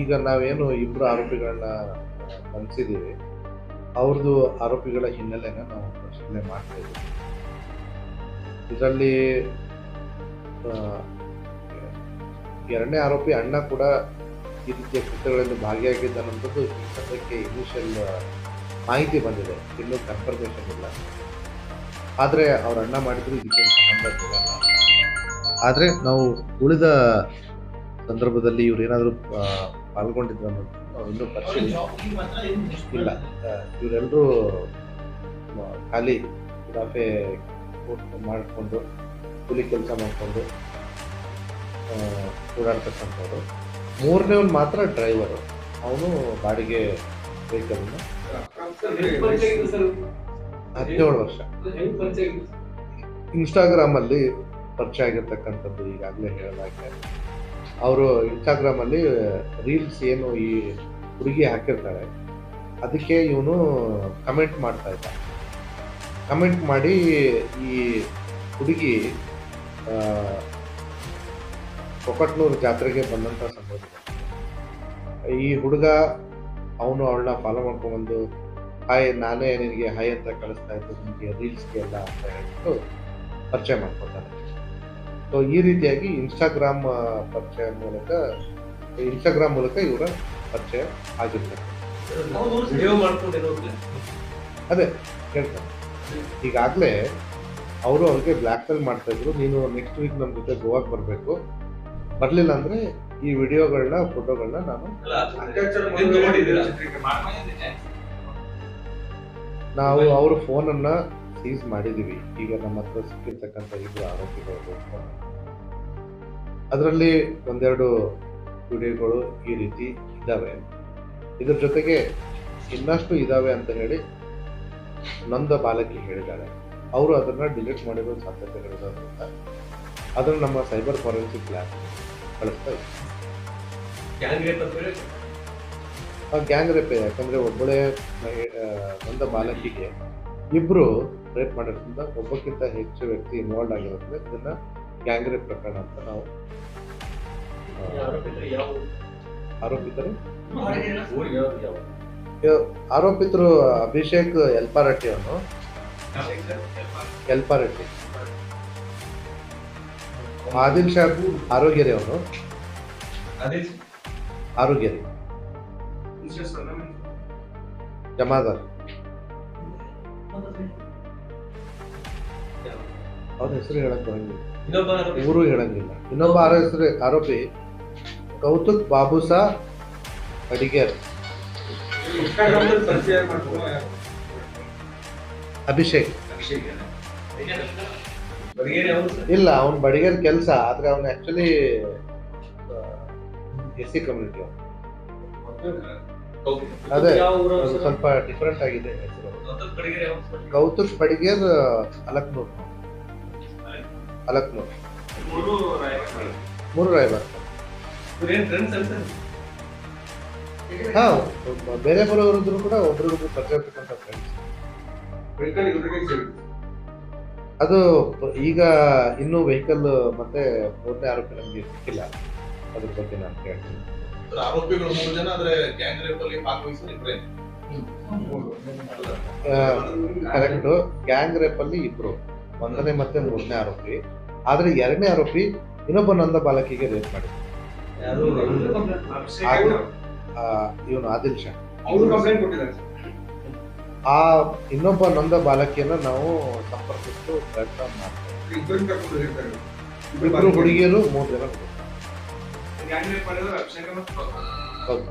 ಈಗ ನಾವೇನು ಇಬ್ಬರು ಆರೋಪಿಗಳನ್ನ ಬಂಧಿಸಿದ್ದೀವಿ ಅವ್ರದ್ದು ಆರೋಪಿಗಳ ಹಿನ್ನೆಲೆನ ನಾವು ಪರಿಶೀಲನೆ ಮಾಡ್ತಾ ಇದರಲ್ಲಿ ಎರಡನೇ ಆರೋಪಿ ಅಣ್ಣ ಕೂಡ ಈ ರೀತಿಯ ಕೃತ್ಯಗಳಲ್ಲಿ ಭಾಗಿಯಾಗಿದ್ದಾನಂಥದ್ದು ಈ ಸದ್ಯಕ್ಕೆ ಇನಿಷಿಯಲ್ ಮಾಹಿತಿ ಬಂದಿದೆ. ಇನ್ನೂ ಕನ್ಫರ್ಮೇಷನ್ ಇಲ್ಲ. ಆದರೆ ಅವ್ರ ಅಣ್ಣ ಮಾಡಿದ್ರು, ಇದಕ್ಕೆ ಸಂಬಂಧ ಆದರೆ ನಾವು ಉಳಿದ ಸಂದರ್ಭದಲ್ಲಿ ಇವ್ರು ಏನಾದರೂ ಪಾಲ್ಗೊಂಡಿದ್ರು ಅನ್ನೋದು ಇನ್ನೂ ಪರಿಶೀಲನೆ ಇಲ್ಲ. ಇವರೆಲ್ಲರೂ ಖಾಲಿ ಇಲಾಖೆ ಮಾಡಿಕೊಂಡು, ಕೂಲಿ ಕೆಲಸ ಮಾಡಿಕೊಂಡು ಓಡಾಡ್ತಕ್ಕಂಥವ್ರು. ಒಂದು ಮಾತ್ರ ಡ್ರೈವರು. ಅವನು ಬಾಡಿಗೆ ವೆಹಿಕಲ್ನ ಹದಿನೇಳು ವರ್ಷ. ಇನ್ಸ್ಟಾಗ್ರಾಮಲ್ಲಿ ಪರಿಚಯ ಆಗಿರ್ತಕ್ಕಂಥದ್ದು ಈಗಾಗಲೇ ಹೇಳಲಾಗಿದೆ. ಅವರು ಇನ್ಸ್ಟಾಗ್ರಾಮಲ್ಲಿ ರೀಲ್ಸ್ ಏನು ಈ ಹುಡುಗಿ ಹಾಕಿರ್ತಾಳೆ ಅದಕ್ಕೆ ಇವನು ಕಮೆಂಟ್ ಮಾಡ್ತಾ ಇದ್ದ ಕಮೆಂಟ್ ಮಾಡಿ ಈ ಹುಡುಗಿ ಕೊಕಟ್ನೂರು ಜಾತ್ರೆಗೆ ಬಂದಂಥ ಸಂಭವ ಈ ಹುಡುಗ, ಅವನು ಅವಳನ್ನ ಫಾಲೋ ಮಾಡ್ಕೊಂಡ್ಬಂದು, ಹಾಯ್, ನಾನೇ ನಿನಗೆ ಹಾಯ್ ಅಂತ ಕಳಿಸ್ತಾ ಇದ್ದು ನಿಮಗೆ ರೀಲ್ಸ್ಗೆಲ್ಲ ಅಂತ ಹೇಳ್ಬಿಟ್ಟು ಪರಿಚಯ ಮಾಡ್ಕೊತಾನೆ ಸೊ ಈ ರೀತಿಯಾಗಿ ಇನ್ಸ್ಟಾಗ್ರಾಮ್ ಪರಿಚಯ ಮೂಲಕ ಇನ್ಸ್ಟಾಗ್ರಾಮ್ ಮೂಲಕ ಇವರ ಪರಿಚಯ ಆಗಿರ್ತಾರೆ ಮಾಡ್ಕೊಂಡಿರೋದು. ಅದೇ ಹೇಳ್ತಾರೆ ಈಗಾಗಲೇ ಅವರು ಅವ್ರಿಗೆ ಬ್ಲ್ಯಾಕ್ ಮೇಲ್ ಮಾಡ್ತಾ ಇದ್ರು. ನೀನು ನೆಕ್ಸ್ಟ್ ವೀಕ್ ನಮ್ಮ ಜೊತೆ ಗೋವಾಗೆ ಬರಬೇಕು. ಬರಲಿಲ್ಲ ಅಂದ್ರೆ ಈ ವಿಡಿಯೋಗಳನ್ನ ಫೋಟೋಗಳನ್ನ ನಾನು ನಾವು ಅವ್ರ ಫೋನನ್ನ ಸೀಸ್ ಮಾಡಿದ್ದೀವಿ. ಈಗ ನಮ್ಮ ಹತ್ರ ಸಿಕ್ಕಿರ್ತಕ್ಕಂಥ ಇಬ್ಬರು ಆರೋಪಿಗಳು ಅದರಲ್ಲಿ ಒಂದೆರಡು ವಿಡಿಯೋಗಳು ಈ ರೀತಿ ಇದ್ದಾವೆ. ಇದ್ರ ಜೊತೆಗೆ ಇನ್ನಷ್ಟು ಇದ್ದಾವೆ ಅಂತ ಹೇಳಿ ನಂದ ಬಾಲಕಿ ಹೇಳಿದ್ದಾರೆ. ಅವರು ಅದನ್ನು ಡಿಲೀಟ್ ಮಾಡಿರೋ ಸಾಧ್ಯತೆಗಳಿರೋದ್ರಿಂದ ಅದನ್ನು ನಮ್ಮ ಸೈಬರ್ ಫಾರೆನ್ಸಿಕ್ ಲ್ಯಾಬ್ ಕಳಿಸ್ತಾ ಇದ್ದೀವಿ ಗ್ಯಾಂಗ್ ರೇಪ್ ಯಾಕಂದ್ರೆ ಒಬ್ಬಳೇ ನೊಂದ ಬಾಲಕಿಗೆ ಇಬ್ರು ರೇಪ್ ಮಾಡಿರೋದ್ರಿಂದ ಒಬ್ಬಕ್ಕಿಂತ ಹೆಚ್ಚು ವ್ಯಕ್ತಿ ಇನ್ವಾಲ್ವ್ ಆಗಿರೋದ್ರಿಂದ ಇದನ್ನ ಗ್ಯಾಂಗ್ ರೇಪ್ ಪ್ರಕರಣ ಅಂತ ನಾವು ಆರೋಪಿತರು. ಆರೋಪಿತರು ಅಭಿಷೇಕ್ ಎಲ್ಪಾರಟ್ಟಿ ಅವನು. ಎಲ್ಪಾರಟ್ಟಿ ಆದಿಲ್ ಶಾಬ್ ಆರೋಗ್ಯರಿ ಅವನು. ಆರೋಗ್ಯರಿ. ಜಮಾದಾರ್. ಅವ್ರ ಹೆಸರು ಹೇಳಕ್ ಬರಂಗಿಲ್ಲ ಊರು ಹೇಳಂಗಿಲ್ಲ. ಇನ್ನೊಬ್ಬ ಆರೋ ಹೆಸರು ಆರೋಪಿ ಕೌತುಕ್ ಬಾಬುಸಾ ಅಡಿಗೇರ್. ಅಭಿಷೇಕ್. ಇಲ್ಲ ಅವ್ನ ಬಡಿಗೇರ್ ಕೆಲಸ ಆದ್ರೆ ಅವ್ನ ಆಕ್ಚುಲಿ ಎಸ್ ಸಿ ಕಮ್ಯುನಿಟಿ ಅದೇ ಸ್ವಲ್ಪ ಡಿಫರೆಂಟ್ ಆಗಿದೆ ಗೌತಮ್ ಪಡಿಗೇರ್ ಅಲಕ್ನೂರ್. ಅಲಕ್ನೂರ್? ಮೂರು ರಾಯಬಾರ್ ಹಾ ಬೇರೆ ಬೇರೆ ಬರೋರಿದ್ರು ಕೂಡ ಒಬ್ರಿಗೊಬ್ರು ಪರಿಚಯ ಇರ್ತಕ್ಕಂಥ ಫ್ರೆಂಡ್ಸ್ ಅದು ಈಗ ಇನ್ನೂ ವೆಹಿಕಲ್ ಮತ್ತೆ ಮೂರನೇ ಆರೋಪಿ ನಮಗೆ ಸಿಕ್ಕಿಲ್ಲ. ಅದ್ರ ಬಗ್ಗೆ ನಾನು ಕೇಳ್ತೀನಿ. ಆರೋಪಿಗಳು ಮೂರು ಜನ ಆದ್ರೆ ಗ್ಯಾಂಗ್ ರೇಪ್ ಅಲ್ಲಿ ಭಾಗವಹಿಸಿದ್ರೆ ಇಬ್ರೇ ಕರೆಕ್ಟ್ ಗ್ಯಾಂಗ್ ರೇಪ್ ಅಲ್ಲಿ ಇಬ್ರು. ಒಂದನೇ ಮತ್ತೆ ಮೂರನೇ ಆರೋಪಿ. ಆದ್ರೆ ಎರಡನೇ ಆರೋಪಿ ಇನ್ನೊಬ್ಬ ನಂದ ಬಾಲಕಿಗೆ ರೇಪ್ ಮಾಡಿದ್ರು. ಇವನು ಆದಿಲ್ ಶಾ. ಅವರು ಕಂಪ್ಲೇಂಟ್ ಕೊಟ್ಟಿದ್ದಾರೆ. ಆ ಇನ್ನೊಬ್ಬ ನೊಂದ ಬಾಲಕಿಯನ್ನ ನಾವು ಸಂಪರ್ಕಿಸಲು ಪ್ರಯತ್ನ ಮಾಡ್ತೇವೆ. ಇಬ್ಬರು ಕರ್ಕೊಂಡು ಹೋಗಿರ್ತಾರೆ ಇಬ್ರು ಹುಡುಗಿಯರು ಮೂರು ಜನ ಹುಡುಗರು. ಗ್ಯಾಂಗ್ ರೇಪ್ ಮಾಡಿದ್ರೆ ಅಭಿಷೇಕ ಮತ್ತು ಹೌದು